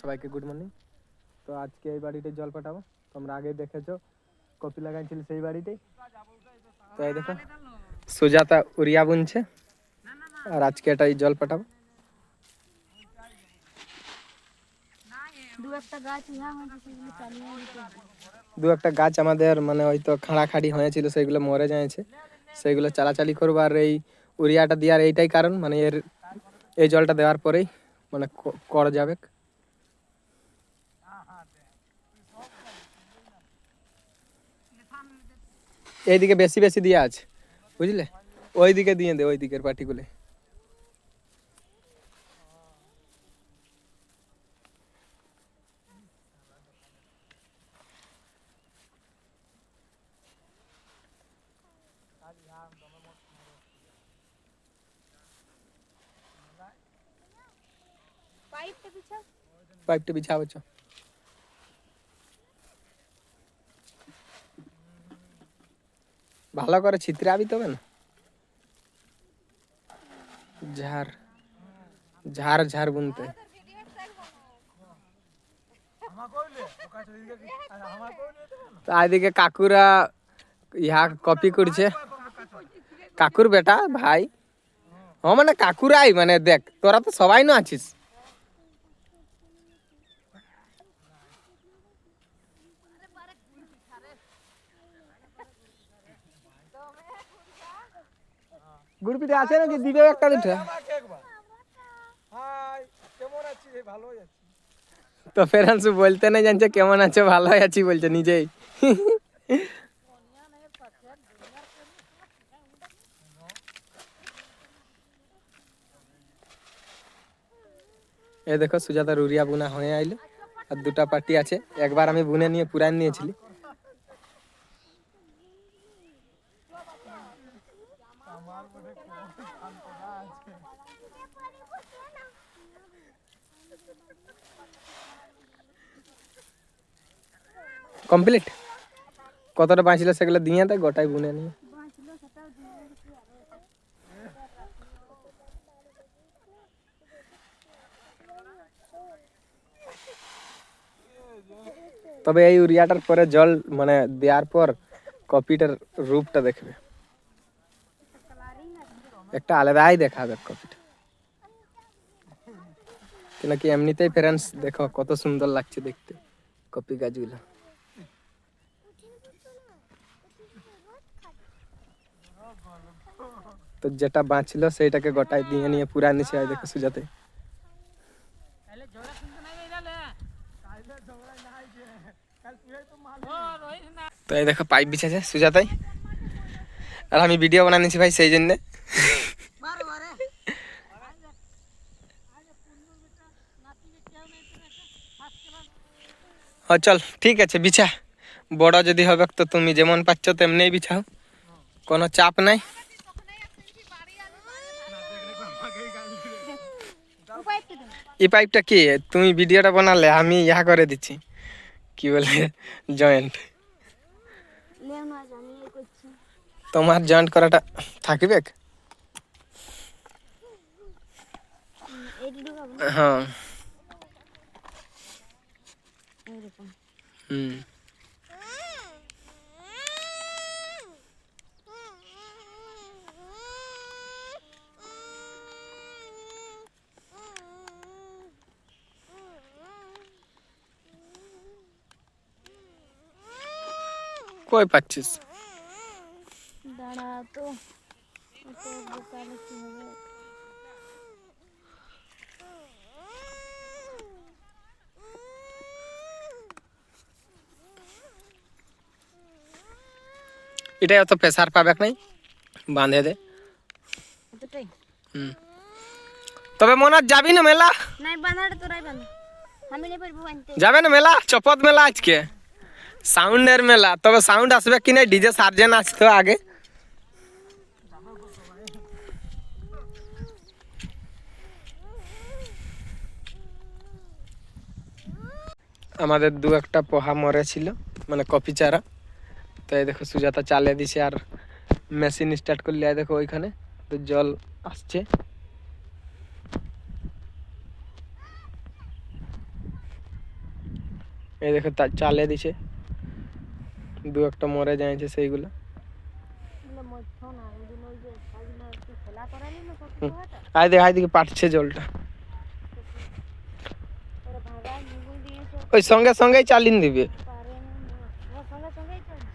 সবাইকে good morning তো আজকে এই বাড়িতে জল পাঠাবো। তোমরা আগে দেখেছ, কপি লাগাইছিল সেই বাড়িতেই তো এই দেখো, সুজাতা উড়িয়া বুনছে। আর আজকে এটাই জল পাঠাবো। দু একটা গাছ আমাদের মানে হয়তো খাড়াখাড়ি হয়েছিল, সেগুলো মরে যাচ্ছে সেগুলো চালাচালি করব। আর এই উড়িয়াটা দেওয়ার এইটাই কারণ মানে এর এই জলটা দেওয়ার পরেই মানে কর যাবে। এইদিকে বেশি বেশি দিয়ে আছে বুঝলে? ওই দিকে দিয়ে দে ওই দিকের পার্টিগুলো পাইপটা পিছাও পাইপটা বিছাবো চ। ভালো করে ছিত্রাবি তবে না? ঝাড় ঝাড় ঝাড় বুনতে। তো এদিকে কাকুরা ইহা কপি করছে। কাকুর বেটা, ভাই। ও মানে কাকুরাই মানে দেখ, তোরা তো সবাই না আছিস। গুড়পিটা আছে নাকি? দিবে একটা দুটো। তো ফেরান্সু বলতে না জানছে কেমন আছে? ভালো আছি বলছে নিজেই। এ দেখো সুজাতা রুরিয়া বুনা হয়ে আইলো। আর দুটা পার্টি আছে। একবার আমি বুনে নিয়ে পুরান নিয়েছিলি। কমপ্লিট কতটা বাঁচলো সেগুলো দিয়ে দেয় গোটাই বুনে নিয়ে বাঁচলো সেটাও দিয়ে দিচ্ছি আর তবে এই ইউরিয়াটার পরে জল মানে দেওয়ার পর কপিটার রূপটা দেখবে। একটা আলাদাই দেখাবে কপিটা নাকি এমনিতেই ফ্রেন্ডস দেখো কত সুন্দর লাগছে দেখতে কপি গাছগুলো। তো যেটা বাঁচলো সেইটাকে গোটাই দিয়ে নিয়ে পুরা নিচে আয় দেখো সুজাতে। তো এই দেখো পাইপ বিছাছে সুজাতাই। আর আমি ভিডিও বানানিছি ভাই সেই জন্যে। হ্যাঁ চল ঠিক আছে বিছা। বড় যদি হবে তো তুমি যেমন পাচ্ছ তেমনি বিছাও। কোনো চাপ নাই। এই পাইপটা কি? তুমি ভিডিওটা বানালে আমি ইহা করে দিচ্ছি। কি বলে? জয়েন্ট তোমার জয়েন্ট করাটা থাকবে হ্যাঁ এইরকম হুম কই পাচ্ছিস দাঁড়া তো এত বোকালে কি হবে এটা অত প্রেসার পাবে নাই। বাঁধে দে। হুম। তবে মনে যাবি না মেলা? যাবে না মেলা? চপত মেলা আজকে। সাউন্ডের মেলা। তবে সাউন্ড আসবে কি না ডিজে সার্জেন আসতো আগে। আমাদের দু একটা পোহা মরে ছিল মানে কপি চারা তো এই দেখো সুজাতা চালে দিছে আর মেশিন স্টার্ট করলে দেখো ওইখানে তো জল আসছে। এই দেখো তা চালে দিছে। দু একটা মরে যাইছে সেইগুলো। আয় দেখ আয় দিকে পাটছে জলটা। ওই সঙ্গে সঙ্গেই চালিয়ে দিবে পারে না ওর সঙ্গে সঙ্গেই চলছে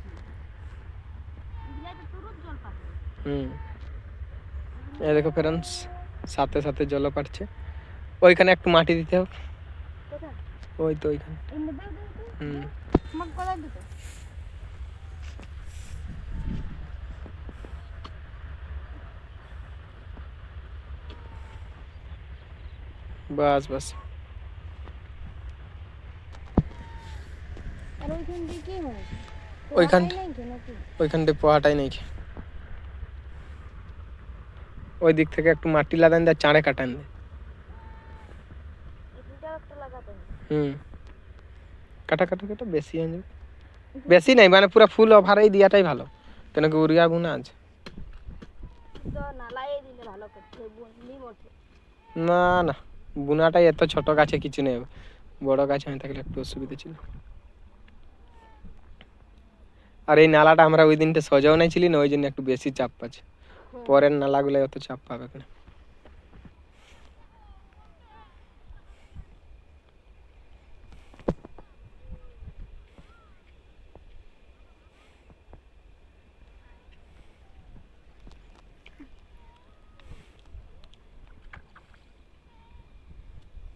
এগুলা তো তুরুত জল পাবে হুম এই দেখো ফ্রেন্ডস সাথে সাথে জল পাটছে ওইখানে একটু মাটি দিতে কোথায়? ওই তো ওইখানে। হুম। বাস বাস। আর ওইখান দিয়ে কি ওইখান ওটাই নাই তো নাকি ওইখানটায় পোহাটাই নেই ওই দিক থেকে একটু মাটি লাগান দেয় চাঁড়ে কাটান হবে। হুম। কাটা কাটা কাটা বেশি যাবে। বেশি নাই মানে পুরো ফুল ওভারেই দিয়াটাই ভালো। কেন কি উড়িয়া গুণা আছে। না না বুনাটাই এত ছোট গাছে কিছু নেই। বড় গাছ হয়ে থাকলে একটু অসুবিধা ছিল। আর এই নালাটা আমরা ওই দিনটা সজাও নাই ছিলি না ওই জন্য একটু বেশি চাপ পাচ্ছে। পরের নালাগুলো অত চাপ পাবে না।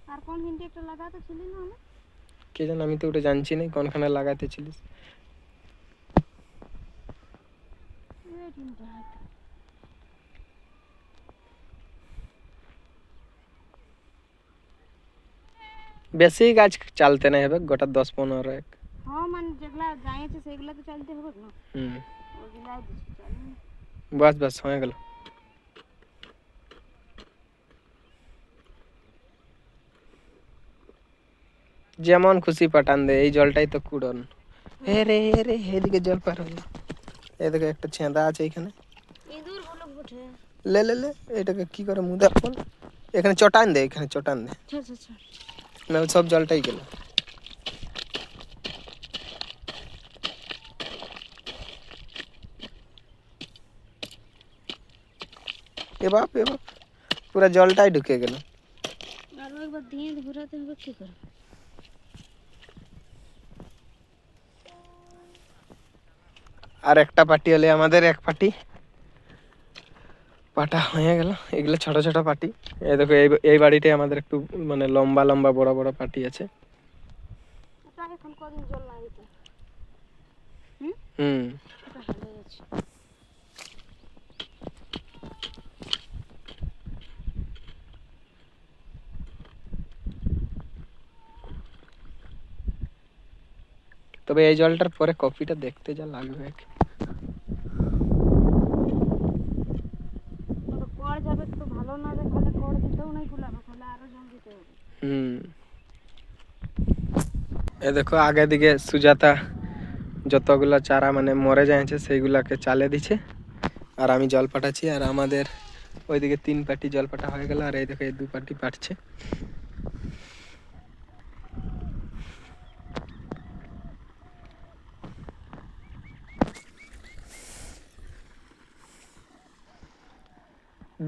আর কোন হিন্দি একটা লাগাতে ছিলি না কে জানে আমি তো ওটা জানছি না কোনখানে লাগাতে ছিলিস এই তিনটা হয়তো। বেশি গাছ চালতে নাই হবে গোটা দশ পনেরো এক হ্যাঁ মানে যেগুলা গাঁয়েছে সেগুলা তো চলতে হবে না হুম ওগুলাই দিচ্ছি চল বাস বাস হয়ে গেল যেমন খুশি পাঠান দে এই জলটাই তো কুড়ন হে রে হে রে এদিকে জল পার হলো এদিকে একটা ছেঁদা আছে এখানে ইঁদুর বলুক বটে লে লে লে এটাকে কি করে মুদা ফোন এখানে চটান দে এখানে চটান দে ছাড় ছাড় ছাড় না সব জলটাই গেল এ বাপ এ বাপ পুরা জলটাই ঢুকে গেল আরও একবার দিয়ে ঘুরাতে হবে কি করে আর একটা পাটি হলে আমাদের এক পাটি পাটা হয়ে গেল। এগুলো ছোট ছোট পাটি এই দেখো, এই এই বাড়িটাই আমাদের একটু মানে লম্বা লম্বা বড় বড় পাটি আছে। হুম। তবে এই জলটার পরে কফিটা দেখতে যা লাগবে ওটা কড় যাবে তো ভালো না দেখালে কড় দিতেও নাই কুলাবে তাহলে আরও জল দিতে হবে হুম এ দেখো, আগে দিকে সুজাতা যতগুলো চারা মানে মরে যাচ্ছে সেইগুলাকে চালে দিছে। আর আমি জল পাঠাচ্ছি, আর আমাদের ওইদিকে তিন পাটি জল পাঠা হয়ে গেল, আর এই দেখো, এই দু পাটি পাঠছে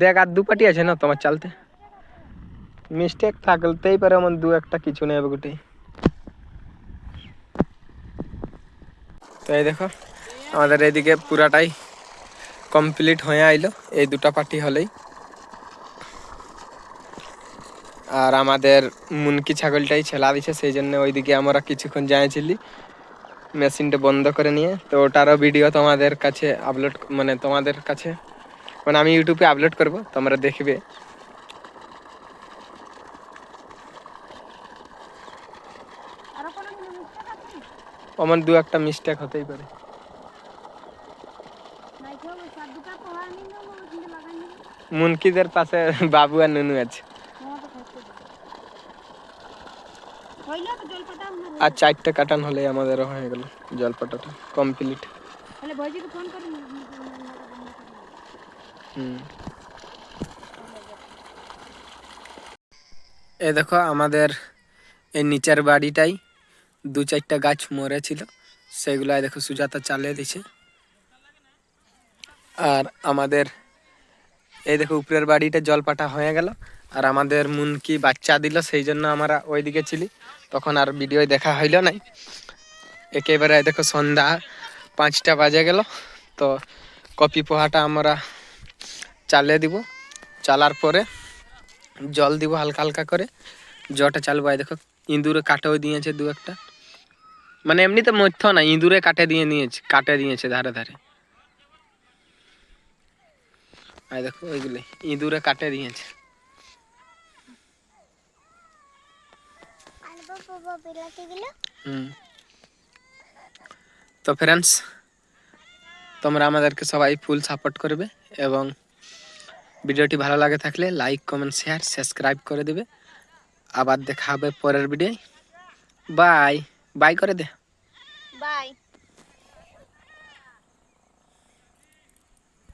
দেখ, আর দু পাটি আছে না তোমার চালতে? মিস্টেক থাকতেই পারে আমার দু একটা কিছু নেই গোটে তো এই দেখো, আমাদের এইদিকে পুরাটাই কমপ্লিট হয়ে আইলো। এই দুটা পার্টি হলেই। আর আমাদের মুনকি ছাগলটাই ছেলা দিছে, সেই জন্য ওইদিকে আমরা কিছুক্ষণ যাইছিলি। মেশিনটা বন্ধ করে নিয়ে। তো ওটারও ভিডিও তোমাদের কাছে আপলোড মানে তোমাদের কাছে মানে আমি ইউটিউবে আপলোড করব, তোমরা দেখবে আরও কোনো কিছু মিস্টেক আছে কি আমার দু একটা মিস্টেক হতেই পারে। মুনকিদের পাশে বাবু আর নুনু আছে। আর চারটে কাটান হলে আমাদের হয়ে গেল জলপাটাটা কমপ্লিট এই দেখো আমাদের এই নিচের বাড়িটাই। দু চারটা গাছ মরেছিল সেগুলাই দেখো সুজাতা চালিয়ে দিছে আর আমাদের এই দেখো উপরের বাড়িটা জলপাটা হয়ে গেল, আর আমাদের মুনকি বাচ্চা দিল, সেই জন্য আমরা ওইদিকে ছিলি। তখন আর ভিডিও দেখা হইল নাই। একেবারে দেখো সন্ধ্যা পাঁচটা বাজে গেল, তো কপি পোহাটা আমরা চালিয়ে দিব। চালার পরে জল দিব হালকা হালকা করে। জটা চালবো দেখো ইঁদুরে কাটেও দিয়েছে দু একটা। মানে এমনিতে মধ্য না ইঁদুরে কাটে দিয়ে নিয়েছে কাটে দিয়েছে ধারে ধারে। এই দেখো ওইগুলো ইঁদুরে কাটে দিয়েছে। তো ফ্রেন্ডস তোমরা আমাদেরকে সবাই ফুল সাপোর্ট করবে এবং ভিডিওটি ভালো লাগে থাকলে লাইক কমেন্ট শেয়ার সাবস্ক্রাইব করে দেবে। আবার দেখা হবে পরের ভিডিও বাই বাই করে দে। বাই।